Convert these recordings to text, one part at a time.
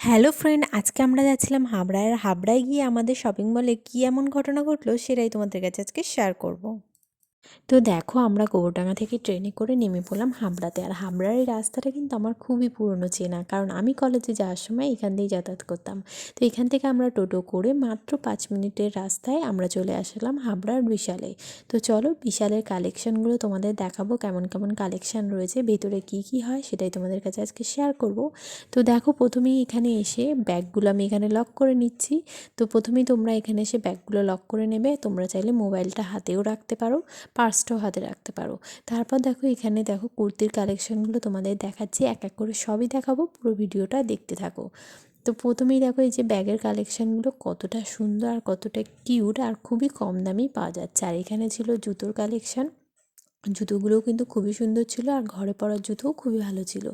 Hello friend, আজকে আমরা যাচ্ছিলাম হাবড়ায় আর হাবড়ায় গিয়ে আমাদের শপিং মলে কী এমন ঘটনা ঘটলো সেটাই তোমাদের কাছে আজকে শেয়ার করব। তো দেখো আমরা গোবরডাঙ্গা থেকে ট্রেনে করে নেমে পড়লাম হাবড়াতে আর হাবড়ার এই রাস্তাটা কিন্তু আমার খুবই পুরনো চেনা, কারণ আমি কলেজে যাওয়ার সময় এখান দিয়েই যাতায়াত করতাম। তো এখান থেকে আমরা টোটো করে মাত্র পাঁচ মিনিটের রাস্তায় আমরা চলে আসলাম হাবড়ার বিশালে। তো চলো বিশালের কালেকশানগুলো তোমাদের দেখাবো, কেমন কেমন কালেকশান রয়েছে, ভেতরে কি কি হয় সেটাই তোমাদের কাছে আজকে শেয়ার করব। তো দেখো প্রথমেই এখানে এসে ব্যাগগুলো আমি এখানে লক করে নিচ্ছি। তো প্রথমেই তোমরা এখানে এসে ব্যাগগুলো লক করে নেবে, তোমরা চাইলে মোবাইলটা হাতেও রাখতে পারো। পার্সটাও হাতে রাখতে পারো। তারপর দেখো, এখানে দেখো, কুর্তির কালেকশনগুলো তোমাদের দেখাচ্ছি। এক এক করে সবই দেখাবো, পুরো ভিডিওটা দেখতে থাকো। তো প্রথমেই দেখো, এই যে ব্যাগের কালেকশানগুলো কতটা সুন্দর আর কতটা কিউট আর খুবই কম দামেই পাওয়া যাচ্ছে। আর এখানে ছিল জুতোর কালেকশান জুতোগুলোও কিন্তু খুবই সুন্দর ছিল আর ঘরে পরার জুতোও খুবই ভালো ছিল।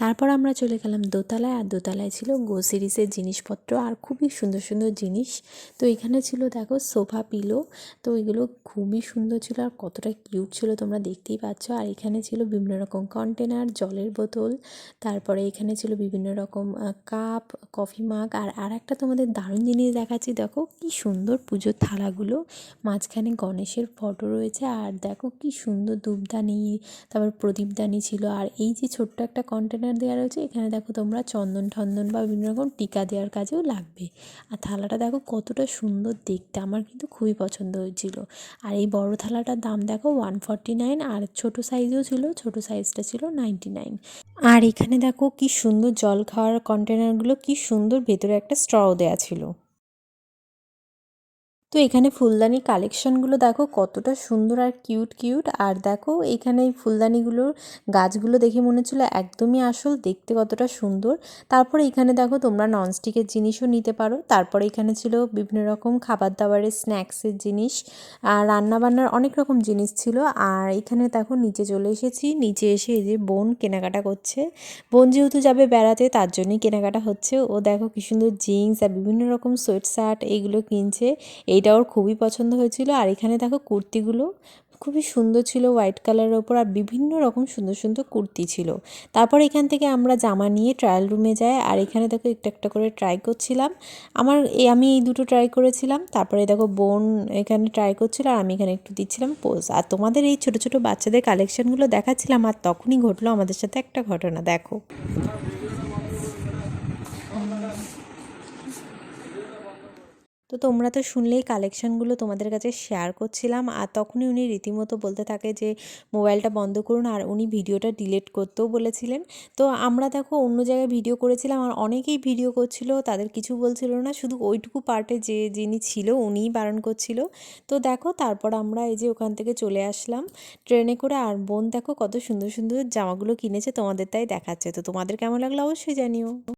তারপর আমরা চলে গেলাম দোতলায় আর দোতলায় ছিল গো সিরিজের জিনিসপত্র আর খুবই সুন্দর সুন্দর জিনিস। তো এখানে ছিল দেখো সোফা পিলো। তো এগুলো খুবই সুন্দর ছিল আর কতটা কিউট ছিল তোমরা দেখতেই পাচ্ছ। আর এখানে ছিল বিভিন্ন রকম কন্টেনার, জলের বোতল। তারপরে এখানে ছিল বিভিন্ন রকম কাপ, কফি মাগ। আর আর একটা তোমাদের দারুণ জিনিস দেখাচ্ছি, দেখো কি সুন্দর পুজোর থালাগুলো। মাঝখানে গণেশের ফটো রয়েছে আর দেখো কি সুন্দর ধূপদানি, তারপর প্রদীপদানি ছিল। আর এই যে ছোট্ট একটা কন্টেনার দেওয়া রয়েছে, এখানে দেখো তোমরা চন্দন ঠন্দন বা বিভিন্ন রকম টিকা দেওয়ার কাজেও লাগবে। আর থালাটা দেখো কতটা সুন্দর দেখতে, আমার কিন্তু খুবই পছন্দ হয়েছিল। আর এই বড় থালাটার দাম দেখো ওয়ান ফর্টি নাইন আর ছোটো সাইজেও ছিল, ছোটো সাইজটা ছিল নাইনটি নাইন আর এখানে দেখো কি সুন্দর জল খাওয়ার কন্টেনারগুলো কি সুন্দর ভেতরে একটা স্ট্রও দেওয়া ছিল। তো এখানে ফুলদানি কালেকশনগুলো দেখো কতটা সুন্দর আর কিউট কিউট। আর দেখো এখানে এই ফুলদানিগুলোর গাছগুলো দেখে মনে হচ্ছিল একদমই আসল, দেখতে কতটা সুন্দর। তারপরে এখানে দেখো তোমরা ননস্টিকের জিনিসও নিতে পারো। তারপরে এখানে ছিল বিভিন্ন রকম খাবার দাবারের স্ন্যাক্সের জিনিস, আর রান্নাবান্নার অনেক রকম জিনিস ছিল। আর এখানে দেখো নিচে চলে এসেছি। নিচে এসে এই যে বোন কেনাকাটা করছে। বোন যেহেতু যাবে বেড়াতে, তার জন্যই কেনাকাটা হচ্ছে। ও দেখো কি সুন্দর জিন্স আর বিভিন্ন রকম সোয়েট শার্ট এইগুলো কিনছে। এইটা ওর খুবই পছন্দ হয়েছিল। আর এখানে দেখো কুর্তিগুলো খুবই সুন্দর ছিল হোয়াইট কালারের ওপর আর বিভিন্ন রকম সুন্দর সুন্দর কুর্তি ছিল। তারপর এখান থেকে আমরা জামা নিয়ে ট্রায়াল রুমে যাই। আর এখানে দেখো একটা একটা করে ট্রাই করছিলাম। আমার আমি এই দুটো ট্রাই করেছিলাম। তারপরে দেখো বোন এখানে ট্রাই করছিল আর আমি এখানে একটু দিচ্ছিলাম পোজ আর তোমাদের এই ছোটো ছোটো বাচ্চাদের কালেকশানগুলো দেখাচ্ছিলাম আর তখনই ঘটলো আমাদের সাথে একটা ঘটনা, দেখো। তো তোমরা তো শুনলেই কালেকশানগুলো তোমাদের কাছে শেয়ার করছিলাম। আর তখনই উনি রীতিমতো বলতে থাকে যে, মোবাইলটা বন্ধ করুন আর উনি ভিডিওটা ডিলিট করতেও বলেছিলেন। তো আমরা দেখো অন্য জায়গায় ভিডিও করেছিলাম আর অনেকেই ভিডিও করছিল, তাদের কিছু বলছিল না, শুধু ওইটুকু পার্টে যে যিনি ছিল উনিই বারণ করছিল। তো দেখো তারপর আমরা এই যে ওখান থেকে চলে আসলাম ট্রেনে করে আর বোন দেখো কত সুন্দর সুন্দর জামাগুলো কিনেছে, তোমাদের তাই দেখাচ্ছে। তো তোমাদের কেমন লাগল অবশ্যই জানিও।